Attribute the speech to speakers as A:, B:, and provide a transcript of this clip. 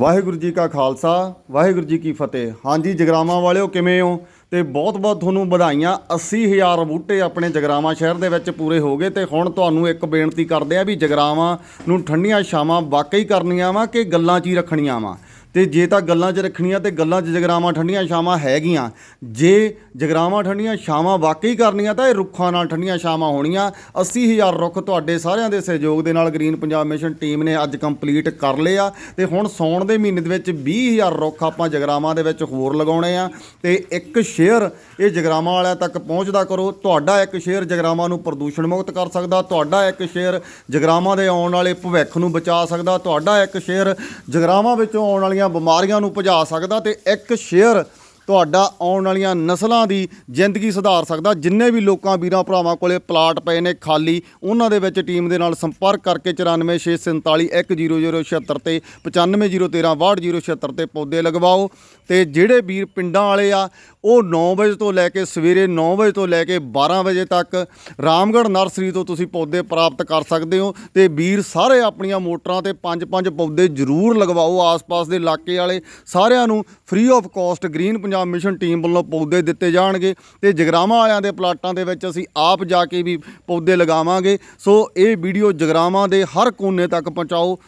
A: ਵਾਹਿਗੁਰੂ ਜੀ ਕਾ ਖਾਲਸਾ, ਵਾਹਿਗੁਰੂ ਜੀ ਕੀ ਫਤਿਹ। ਹਾਂਜੀ, ਜਗਰਾਵਾਂ ਵਾਲਿਓ, ਕਿਵੇਂ ਹੋ? ਤੇ ਬਹੁਤ-ਬਹੁਤ ਤੁਹਾਨੂੰ ਵਧਾਈਆਂ। 80000 ਬੂਟੇ ਆਪਣੇ ਜਗਰਾਵਾਂ ਸ਼ਹਿਰ ਦੇ ਵਿੱਚ ਪੂਰੇ ਹੋ ਗਏ ਤੇ ਹੁਣ ਤੁਹਾਨੂੰ ਇੱਕ ਬੇਨਤੀ ਕਰਦੇ ਆ ਵੀ ਜਗਰਾਵਾਂ ਨੂੰ ਠੰਡੀਆਂ ਛਾਵਾਂ ਵਾਕਈ ਕਰਨੀਆਂ ਵਾ ਕਿ ਗੱਲਾਂ 'ਚ ਹੀ ਰੱਖਣੀਆਂ ਵਾ। ਤੇ ਜੇ ਤਾਂ ਗੱਲਾਂ 'ਚ ਰੱਖਣੀਆਂ ਤੇ ਗੱਲਾਂ 'ਚ ਜਗਰਾਵਾਂ ਠੰਡੀਆਂ ਛਾਵਾਂ ਹੈਗੀਆਂ। ਜੇ ਜਗਰਾਵਾਂ ਠੰਡੀਆਂ ਛਾਵਾਂ ਵਾਕਈ ਕਰਨੀਆਂ ਤਾਂ ਇਹ ਰੁੱਖਾਂ ਨਾਲ ਠੰਡੀਆਂ ਛਾਵਾਂ ਹੋਣੀਆਂ। 80000 ਰੁੱਖ ਤੁਹਾਡੇ ਸਾਰਿਆਂ ਦੇ ਸਹਿਯੋਗ ਦੇ ਨਾਲ ਗ੍ਰੀਨ ਪੰਜਾਬ ਮਿਸ਼ਨ ਟੀਮ ਨੇ ਅੱਜ ਕੰਪਲੀਟ ਕਰ ਲਏ ਆ ਤੇ ਹੁਣ ਸੌਣ ਦੇ ਮਹੀਨੇ ਦੇ ਵਿੱਚ 20000 ਰੁੱਖ ਆਪਾਂ ਜਗਰਾਵਾਂ ਦੇ ਵਿੱਚ ਹੋਰ ਲਗਾਉਣੇ ਆ। ਤੇ ਇੱਕ ਸ਼ੇਅਰ ਇਹ ਜਗਰਾਵਾਂ ਵਾਲਿਆਂ ਤੱਕ ਪਹੁੰਚਦਾ ਕਰੋ। ਤੁਹਾਡਾ ਇੱਕ ਸ਼ੇਅਰ ਜਗਰਾਵਾਂ ਨੂੰ ਪ੍ਰਦੂਸ਼ਣ ਮੁਕਤ ਕਰ ਸਕਦਾ। ਤੁਹਾਡਾ ਇੱਕ ਸ਼ੇਅਰ ਜਗਰਾਵਾਂ ਦੇ ਆਉਣ ਵਾਲੇ ਭਵਿੱਖ ਨੂੰ ਬਚਾ ਸਕਦਾ। ਤੁਹਾਡਾ ਇੱਕ ਸ਼ੇਅਰ ਜਗਰਾਵਾਂ ਵਿੱਚੋਂ ਆਉਣ ਵਾਲੀਆਂ ਬਿਮਾਰੀਆਂ ਨੂੰ ਭਜਾ ਸਕਦਾ ਤੇ ਇੱਕ ਸ਼ੇਅਰ ਤੁਹਾਡਾ ਆਉਣ ਵਾਲੀਆਂ ਨਸਲਾਂ ਦੀ ਜ਼ਿੰਦਗੀ ਸੁਧਾਰ ਸਕਦਾ। ਜਿੰਨੇ ਵੀ ਲੋਕਾਂ, ਵੀਰਾਂ, ਭਰਾਵਾਂ ਕੋਲੇ ਪਲਾਟ ਪਏ ਨੇ ਖਾਲੀ, ਉਹਨਾਂ ਦੇ ਵਿੱਚ ਟੀਮ ਦੇ ਨਾਲ ਸੰਪਰਕ ਕਰਕੇ 9464410076 ਤੇ 9501366076 ਤੇ ਪੌਦੇ ਲਗਵਾਓ। ਤੇ ਜਿਹੜੇ ਵੀਰ ਪਿੰਡਾਂ ਵਾਲੇ ਆ, ਉਹ 9 ਵਜੇ ਤੋਂ ਲੈ ਕੇ ਸਵੇਰੇ 9 ਵਜੇ ਤੋਂ ਲੈ ਕੇ 12 ਵਜੇ ਤੱਕ ਰਾਮਗੜ੍ਹ ਨਰਸਰੀ ਤੋਂ ਤੁਸੀਂ ਪੌਦੇ ਪ੍ਰਾਪਤ ਕਰ ਸਕਦੇ ਹੋ। ਤੇ ਵੀਰ ਸਾਰੇ ਆਪਣੀਆਂ ਮੋਟਰਾਂ ਤੇ ਪੰਜ ਪੰਜ ਪੌਦੇ ਜ਼ਰੂਰ ਲਗਵਾਓ ਆਸ-ਪਾਸ ਦੇ ਇਲਾਕੇ ਵਾਲੇ। ਸਾਰਿਆਂ ਨੂੰ free of cost green Punjab mission team ਵੱਲੋਂ ਪੌਦੇ ਦਿੱਤੇ ਜਾਣਗੇ ਤੇ ਜਗਰਾਵਾਂ ਵਾਲਿਆਂ ਦੇ ਪਲਾਟਾਂ ਦੇ ਵਿੱਚ ਅਸੀਂ ਆਪ ਜਾ ਕੇ ਵੀ ਪੌਦੇ ਲਗਾਵਾਂਗੇ। ਸੋ ਇਹ ਵੀਡੀਓ ਜਗਰਾਵਾਂ ਦੇ ਹਰ ਕੋਨੇ ਤੱਕ ਪਹੁੰਚਾਓ।